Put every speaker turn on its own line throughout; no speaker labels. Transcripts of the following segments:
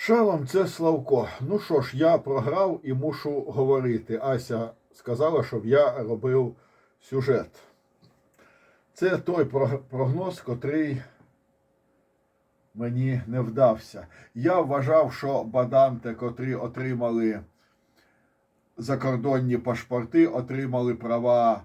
Шалом, це Славко. Ну що ж, я програв і мушу говорити. Ася сказала, щоб я робив сюжет. Це той прогноз, котрий мені не вдався. Я вважав, що баданти, котрі отримали закордонні пашпорти, отримали права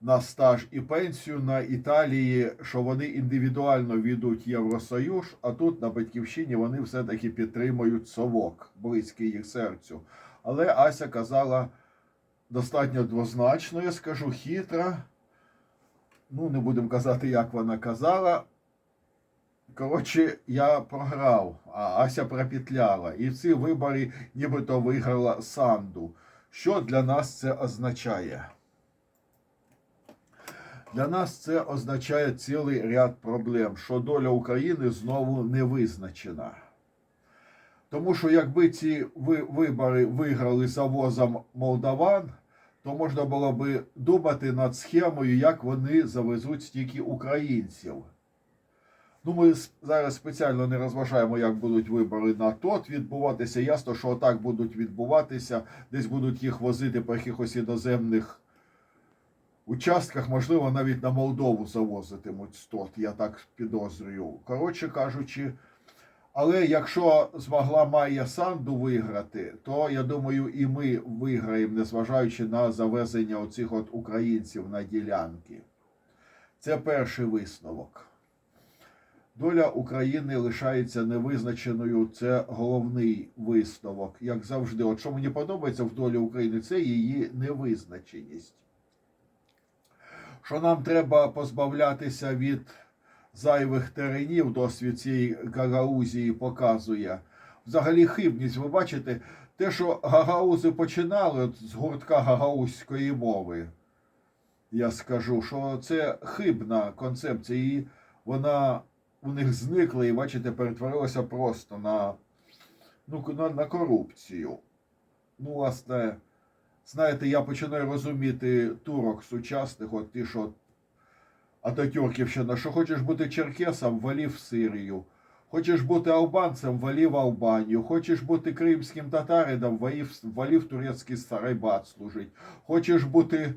на стаж і пенсію на Італії, що вони індивідуально війдуть в Євросоюз, а тут на батьківщині вони все-таки підтримують совок, близький їх серцю. Але Ася казала достатньо двозначно, я скажу, хитра. Ну, не будемо казати, як вона казала. Коротше, я програв, а Ася пропетляла. І ці вибори нібито виграла Санду. Що для нас це означає? Для нас це означає цілий ряд проблем, що доля України знову не визначена. Тому що якби ці вибори виграли завозом молдаван, то можна було би думати над схемою, як вони завезуть стільки українців. Ну, ми зараз спеціально не розважаємо, як будуть вибори на ТОТ відбуватися. Ясно, що отак будуть відбуватися, десь будуть їх возити по якихось іноземних участках, можливо, навіть на Молдову завозитимуть з ТОТ, я так підозрюю. Коротше кажучи, але якщо змогла Майя Санду виграти, то я думаю, і ми виграємо, незважаючи на завезення оцих от українців на ділянки. Це перший висновок. Доля України лишається невизначеною. Це головний висновок. Як завжди, от що мені подобається в долі України, це її невизначеність. Що нам треба позбавлятися від зайвих теренів, досвід цієї Гагаузії показує. Взагалі хибність, ви бачите, те, що гагаузи починали з гуртка гагаузької мови, я скажу, що це хибна концепція, і вона у них зникла і, бачите, перетворилася просто на, ну, на, на корупцію. Ну, власне, знаєте, я починаю розуміти турок сучасних, от ті, що Ататюрківщина, що хочеш бути черкесом, валі в Сирію. Хочеш бути албанцем, валі в Албанію. Хочеш бути кримським татарином, валі в, валі в турецький Старайбат служить. Хочеш бути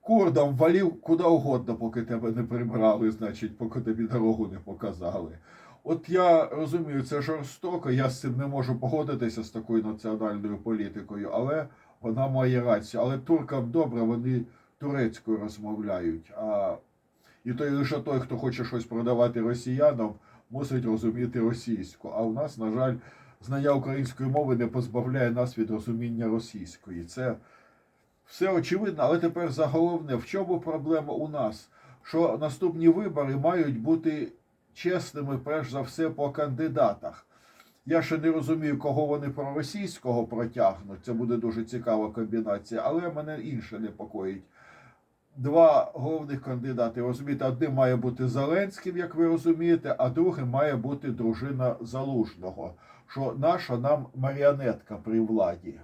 курдом, валі куди угодно, поки тебе не прибрали, значить, поки тобі дорогу не показали. От я розумію, це жорстоко, я з цим не можу погодитися з такою національною політикою, але вона має рацію. Але туркам добре, вони турецькою розмовляють. А і той лише той, хто хоче щось продавати росіянам, мусить розуміти російську. А у нас, на жаль, знання української мови не позбавляє нас від розуміння російської. Це все очевидно, але тепер за головне, в чому проблема у нас? Що наступні вибори мають бути чесними, перш за все, по кандидатах. Я ще не розумію, кого вони проросійського протягнуть. Це буде дуже цікава комбінація, але мене інше непокоїть. Два головних кандидати, розумієте, одним має бути Зеленським, як ви розумієте, а другим має бути дружина Залужного, що наша нам маріонетка при владі.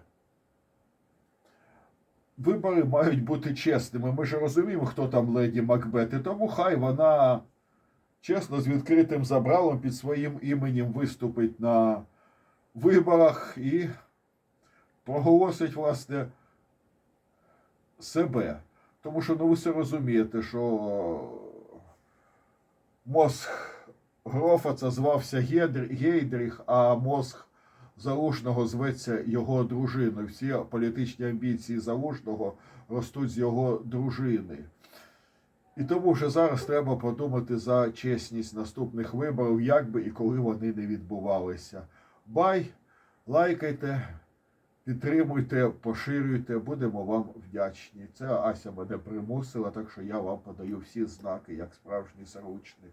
Вибори мають бути чесними. Ми ж розуміємо, хто там леді Макбет, і тому хай вона чесно з відкритим забралом під своїм іменем виступить на виборах і проголосить, власне, себе. Тому що ну ви все розумієте, що мозг Грофа це звався Гейдріх, а мозг Залужного зветься його дружиною. Всі політичні амбіції Залужного ростуть з його дружини. І тому вже зараз треба подумати за чесність наступних виборів, як би і коли вони не відбувалися. Бай, лайкайте, підтримуйте, поширюйте, будемо вам вдячні. Це Ася мене примусила, так що я вам подаю всі знаки, як справжній заручник.